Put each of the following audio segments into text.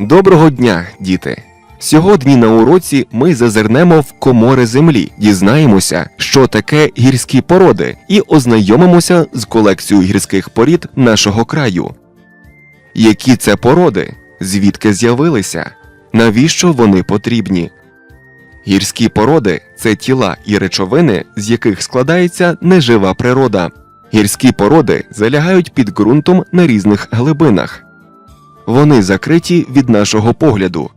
Доброго дня, діти! Сьогодні на уроці ми зазирнемо в комори землі, дізнаємося, що таке гірські породи, і ознайомимося з колекцією гірських порід нашого краю. Які це породи? Звідки з'явилися? Навіщо вони потрібні? Гірські породи це тіла і речовини, з яких складається нежива природа. Гірські породи залягають під ґрунтом на різних глибинах. Вони закриті від нашого погляду.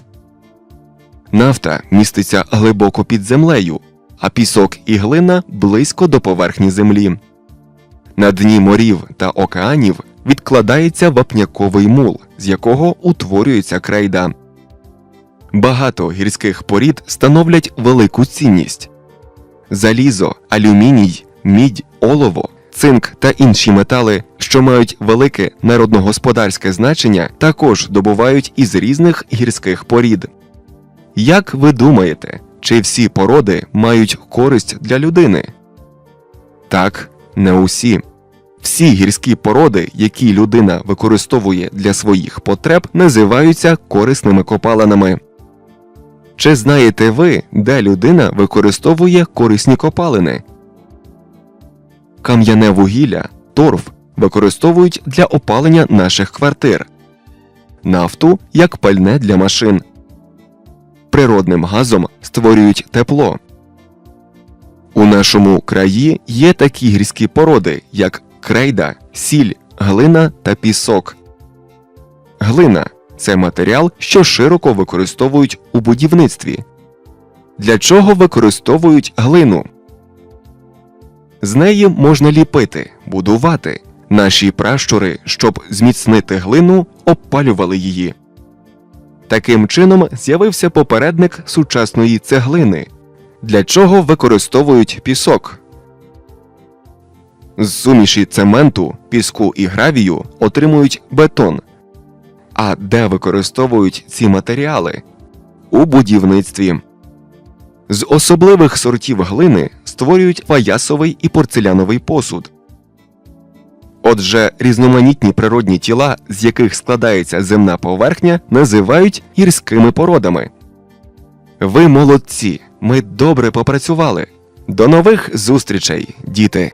Нафта міститься глибоко під землею, а пісок і глина близько до поверхні землі. На дні морів та океанів відкладається вапняковий мул, з якого утворюється крейда. Багато гірських порід становлять велику цінність. Залізо, алюміній, мідь, олово, цинк та інші метали, що мають велике народногосподарське значення, також добувають із різних гірських порід. Як ви думаєте, чи всі породи мають користь для людини? Так, не усі. Всі гірські породи, які людина використовує для своїх потреб, називаються корисними копалинами. Чи знаєте ви, де людина використовує корисні копалини? Кам'яне вугілля, торф використовують для опалення наших квартир, нафту як пальне для машин. Природним газом створюють тепло. У нашому краї є такі гірські породи, як крейда, сіль, глина та пісок. Глина це матеріал, що широко використовують у будівництві. Для чого використовують глину? З неї можна ліпити, будувати. Наші пращури, щоб зміцнити глину, обпалювали її. Таким чином з'явився попередник сучасної цеглини. Для чого використовують пісок? З суміші цементу, піску і гравію отримують бетон. А де використовують ці матеріали? У будівництві. З особливих сортів глини створюють фаясовий і порцеляновий посуд. Отже, різноманітні природні тіла, з яких складається земна поверхня, називають гірськими породами. Ви молодці. Ми добре попрацювали. До нових зустрічей, діти!